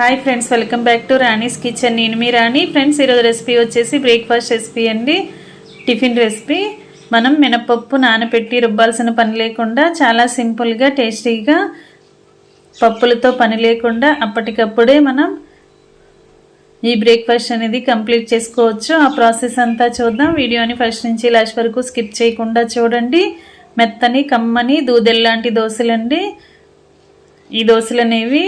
Hi friends welcome back to Rani's kitchen నేను మీ Rani. Friends ఈరోజు రెసిపీ వచ్చేసి బ్రేక్ఫాస్ట్ రెసిపీ అండి. టిఫిన్ రెసిపీ మనం మినపప్పు నానబెట్టి రుబ్బాల్సిన పని లేకుండా చాలా సింపుల్గా టేస్టీగా పప్పులతో పని లేకుండా అప్పటికప్పుడే మనం ఈ బ్రేక్ఫాస్ట్ అనేది కంప్లీట్ చేసుకోవచ్చు. ఆ ప్రాసెస్ అంతా చూద్దాం. వీడియోని ఫస్ట్ నుంచి లాస్ట్ వరకు స్కిప్ చేయకుండా చూడండి. మెత్తని కమ్మని దూదెల్లాంటి దోశలండి. ఈ దోశలు అనేవి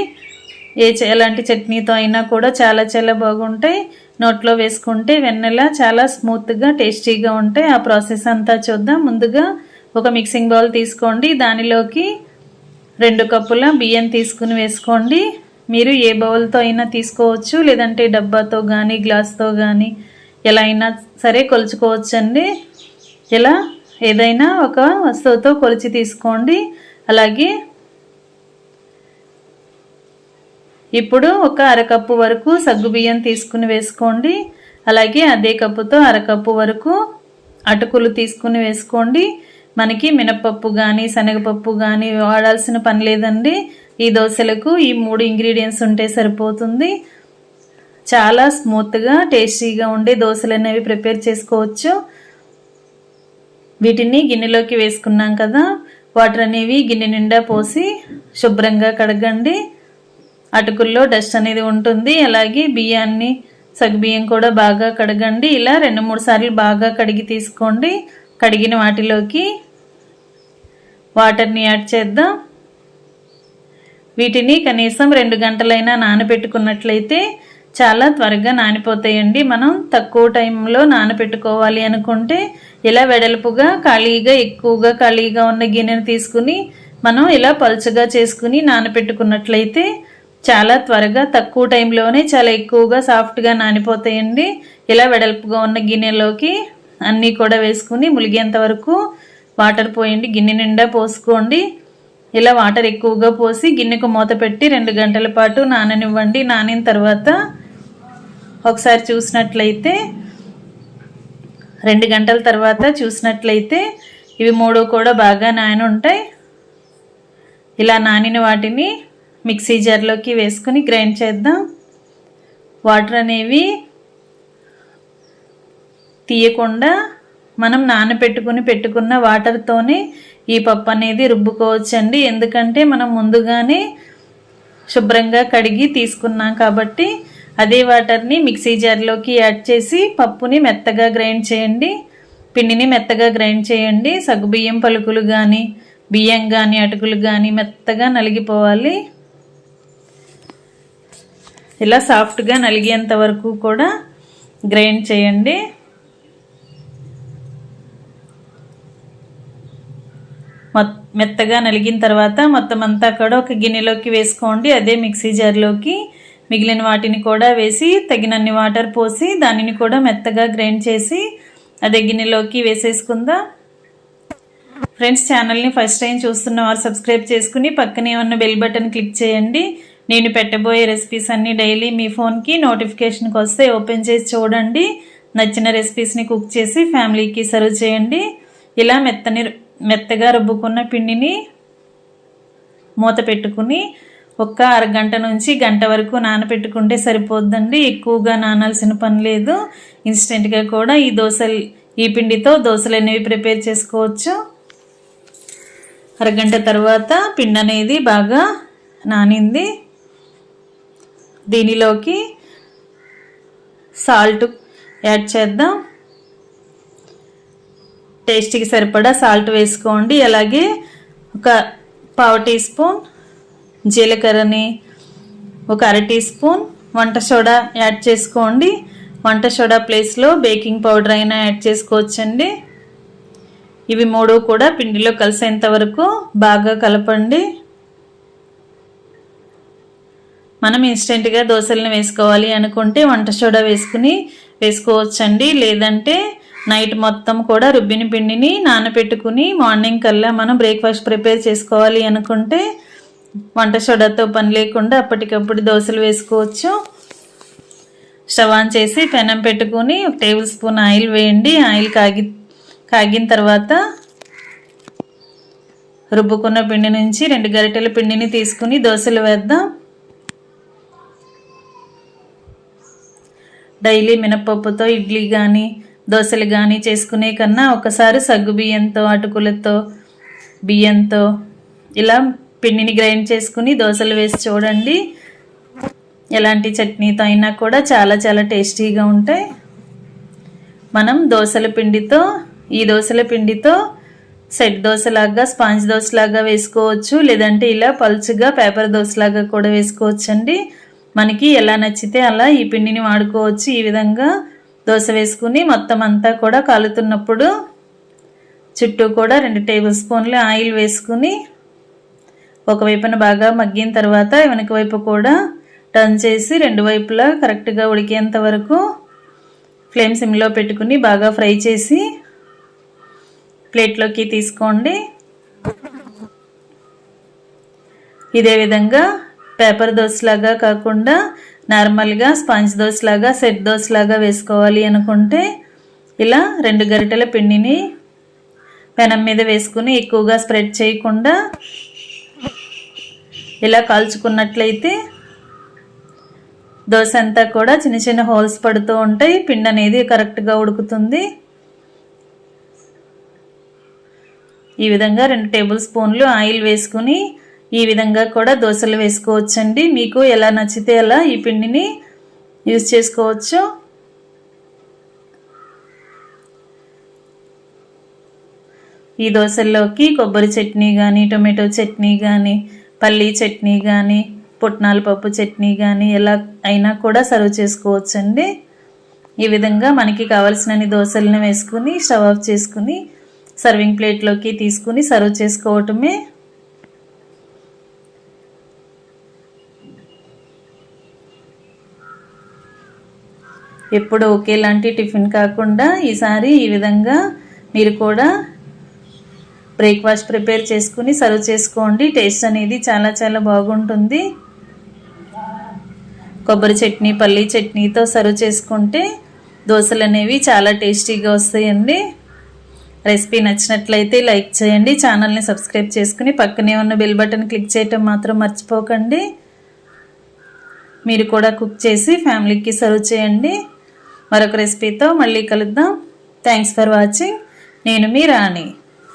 ఏ చ- ఎలాంటి చట్నీతో అయినా కూడా చాలా చాలా బాగుంటాయి. నోట్లో వేసుకుంటే వెన్నెల చాలా స్మూత్గా టేస్టీగా ఉంటాయి. ఆ ప్రాసెస్ అంతా చూద్దాం. ముందుగా ఒక మిక్సింగ్ బౌల్ తీసుకోండి. దానిలోకి రెండు కప్పుల బియ్యం తీసుకుని వేసుకోండి. మీరు ఏ బౌల్తో అయినా తీసుకోవచ్చు. లేదంటే డబ్బాతో కానీ గ్లాస్తో కానీ ఎలా అయినా సరే కొలుచుకోవచ్చండి. ఇలా ఏదైనా ఒక వస్తువుతో కొలిచి తీసుకోండి. అలాగే ఇప్పుడు ఒక అరకప్పు వరకు సగ్గుబియ్యం తీసుకుని వేసుకోండి. అలాగే అదే కప్పుతో అరకప్పు వరకు అటుకులు తీసుకుని వేసుకోండి. మనకి మినపప్పు కానీ శనగపప్పు కానీ వాడాల్సిన పని లేదండి. ఈ దోశలకు ఈ మూడు ఇంగ్రీడియంట్స్ ఉంటే సరిపోతుంది. చాలా స్మూత్గా టేస్టీగా ఉండే దోశలు అనేవి ప్రిపేర్ చేసుకోవచ్చు. వీటిని గిన్నెలోకి వేసుకున్నాం కదా వాటర్ అనేవి గిన్నె నిండా పోసి శుభ్రంగా కడగండి. అటుకుల్లో డస్ట్ అనేది ఉంటుంది. అలాగే బియ్యాన్ని సగ్గుబియ్యం కూడా బాగా కడగండి. ఇలా రెండు మూడు సార్లు బాగా కడిగి తీసుకోండి. కడిగిన వాటిలోకి వాటర్ని యాడ్ చేద్దాం. వీటిని కనీసం రెండు గంటలైనా నానబెట్టుకున్నట్లయితే చాలా త్వరగా నానిపోతాయండి. మనం తక్కువ టైంలో నానబెట్టుకోవాలి అనుకుంటే ఇలా వెడల్పుగా ఖాళీగా ఎక్కువగా ఖాళీగా ఉన్న గిన్నెను తీసుకుని మనం ఇలా పలుచగా చేసుకుని నానబెట్టుకున్నట్లయితే చాలా త్వరగా తక్కువ టైంలోనే చాలా ఎక్కువగా సాఫ్ట్గా నానిపోతాయండి. ఇలా వెడల్పుగా ఉన్న గిన్నెలోకి అన్నీ కూడా వేసుకుని ములిగేంత వరకు వాటర్ పోయండి. గిన్నె నిండా పోసుకోండి. ఇలా వాటర్ ఎక్కువగా పోసి గిన్నెకు మూత పెట్టి రెండు గంటల పాటు నాననివ్వండి. నానిన తర్వాత ఒకసారి చూసినట్లయితే రెండు గంటల తర్వాత చూసినట్లయితే ఇవి మూడు కూడా బాగా నాని ఉంటాయి ఇలా నానిన వాటిని మిక్సీ జార్లోకి వేసుకుని గ్రైండ్ చేద్దాం. వాటర్ అనేవి తీయకుండా మనం నానబెట్టుకుని పెట్టుకున్న వాటర్తోనే ఈ పప్పు అనేది రుబ్బుకోవచ్చండి. ఎందుకంటే మనం ముందుగానే శుభ్రంగా కడిగి తీసుకున్నాం కాబట్టి అదే వాటర్ని మిక్సీ జార్లోకి యాడ్ చేసి పప్పుని మెత్తగా గ్రైండ్ చేయండి. పిండిని మెత్తగా గ్రైండ్ చేయండి. సగ్గుబియ్యం పలుకులు కానీ బియ్యం కానీ అటుకులు కానీ మెత్తగా నలిగిపోవాలి. ఇలా సాఫ్ట్గా నలిగేంత వరకు కూడా గ్రైండ్ చేయండి. మెత్తగా నలిగిన తర్వాత మొత్తం అంతా కూడా ఒక గిన్నెలోకి వేసుకోండి. అదే మిక్సీ జార్లోకి మిగిలిన వాటిని కూడా వేసి తగినన్ని వాటర్ పోసి దానిని కూడా మెత్తగా గ్రైండ్ చేసి అదే గిన్నెలోకి వేసేసుకుందాం. ఫ్రెండ్స్ ఛానల్ని ఫస్ట్ టైం చూస్తున్న వారు సబ్స్క్రైబ్ చేసుకుని పక్కనే ఉన్న బెల్ బటన్ క్లిక్ చేయండి. నేను పెట్టబోయే రెసిపీస్ అన్నీ డైలీ మీ ఫోన్కి నోటిఫికేషన్కి వస్తే ఓపెన్ చేసి చూడండి. నచ్చిన రెసిపీస్ని కుక్ చేసి ఫ్యామిలీకి సర్వ్ చేయండి. ఇలా మెత్తని మెత్తగా రుబ్బుకున్న పిండిని మూత పెట్టుకుని ఒక్క అరగంట నుంచి గంట వరకు నానబెట్టుకుంటే సరిపోద్దండి. ఎక్కువగా నానాల్సిన పని లేదు. ఇన్స్టెంట్గా కూడా ఈ దోశలు ఈ పిండితో దోశలు అనేవి ప్రిపేర్ చేసుకోవచ్చు. అరగంట తర్వాత పిండి అనేది బాగా నానింది. దీనిలోకి సాల్ట్ యాడ్ చేద్దాం. టేస్ట్కి సరిపడా సాల్ట్ వేసుకోండి. అలాగే ఒక పావు టీ స్పూన్ జీలకర్రని ఒక అర టీ స్పూన్ వంట సోడా యాడ్ చేసుకోండి. వంట సోడా ప్లేస్లో బేకింగ్ పౌడర్ అయినా యాడ్ చేసుకోవచ్చండి. ఇవి మూడు కూడా పిండిలో కలిసేంత వరకు బాగా కలపండి. మనం ఇన్స్టెంట్గా దోశలను వేసుకోవాలి అనుకుంటే వంట సోడా వేసుకుని వేసుకోవచ్చండి. లేదంటే నైట్ మొత్తం కూడా రుబ్బిన పిండిని నానబెట్టుకుని మార్నింగ్ కల్లా మనం బ్రేక్ఫాస్ట్ ప్రిపేర్ చేసుకోవాలి అనుకుంటే వంట సోడాతో పని లేకుండా అప్పటికప్పుడు దోశలు వేసుకోవచ్చు. స్టవ్ ఆన్ చేసి పెనం పెట్టుకుని ఒక టేబుల్ స్పూన్ ఆయిల్ వేయండి. ఆయిల్ కాగి కాగిన తర్వాత రుబ్బుకున్న పిండి నుంచి రెండు గరిటెల పిండిని తీసుకుని దోశలు వేద్దాం. డైలీ మినపప్పుతో ఇడ్లీ కానీ దోశలు కానీ చేసుకునే కన్నా ఒకసారి సగ్గు బియ్యంతో అటుకులతో బియ్యంతో ఇలా పిండిని గ్రైండ్ చేసుకుని దోశలు వేసి చూడండి. ఎలాంటి చట్నీతో అయినా కూడా చాలా చాలా టేస్టీగా ఉంటాయి. మనం దోశల పిండితో ఈ దోశల పిండితో సెట్ దోశలాగా స్పాంజ్ దోశలాగా వేసుకోవచ్చు. లేదంటే ఇలా పలుచుగా పేపర్ దోశలాగా కూడా వేసుకోవచ్చు అండి మనకి ఎలా నచ్చితే అలా ఈ పిండిని వాడుకోవచ్చు. ఈ విధంగా దోశ వేసుకుని మొత్తం అంతా కూడా కాలుతున్నప్పుడు చుట్టూ కూడా రెండు టేబుల్ స్పూన్లు ఆయిల్ వేసుకుని ఒకవైపున బాగా మగ్గిన తర్వాత వెనక వైపు కూడా టర్న్ చేసి రెండు వైపులా కరెక్ట్గా ఉడికేంత వరకు ఫ్లేమ్ సిమ్లో పెట్టుకుని బాగా ఫ్రై చేసి ప్లేట్లోకి తీసుకోండి. ఇదే విధంగా పేపర్ దోశలాగా కాకుండా నార్మల్గా స్పాంజ్ దోశలాగా సెట్ దోశలాగా వేసుకోవాలి అనుకుంటే ఇలా రెండు గరిటెల పిండిని పెనం మీద వేసుకుని ఎక్కువగా స్ప్రెడ్ చేయకుండా ఇలా కాల్చుకున్నట్లయితే దోశ అంతా కూడా చిన్న చిన్న హోల్స్ పడుతూ ఉంటాయి. పిండి అనేది కరెక్ట్గా ఉడుకుతుంది. ఈ విధంగా రెండు టేబుల్ స్పూన్లు ఆయిల్ వేసుకుని ఈ విధంగా కూడా దోశలు వేసుకోవచ్చండి. మీకు ఎలా నచ్చితే అలా ఈ పిండిని యూజ్ చేసుకోవచ్చు. ఈ దోశల్లోకి కొబ్బరి చట్నీ కానీ టొమాటో చట్నీ కానీ పల్లీ చట్నీ కానీ పుట్నాల పప్పు చట్నీ కానీ ఎలా అయినా కూడా సర్వ్ చేసుకోవచ్చండి. ఈ విధంగా మనకి కావలసినన్ని దోశలను వేసుకుని స్టవ్ ఆఫ్ చేసుకుని సర్వింగ్ ప్లేట్లోకి తీసుకుని సర్వ్ చేసుకోవటమే ఎప్పుడు ఒకేలాంటి టిఫిన్ కాకుండా ఈసారి ఈ విధంగా మీరు కూడా బ్రేక్ఫాస్ట్ ప్రిపేర్ చేసుకుని సర్వ్ చేసుకోండి. టేస్ట్ అనేది చాలా చాలా బాగుంటుంది. కొబ్బరి చట్నీ పల్లీ చట్నీతో సర్వ్ చేసుకుంటే దోశలు అనేవి చాలా టేస్టీగా వస్తాయండి. రెసిపీ నచ్చినట్లయితే లైక్ చేయండి. ఛానల్ని సబ్స్క్రైబ్ చేసుకుని పక్కనే ఉన్న బెల్ బటన్ క్లిక్ చేయటం మాత్రం మర్చిపోకండి. మీరు కూడా కుక్ చేసి ఫ్యామిలీకి సర్వ్ చేయండి. మరొక రెసిపీతో మళ్ళీ కలుద్దాం. థ్యాంక్స్ ఫర్ వాచింగ్ నేను మీ రాణి.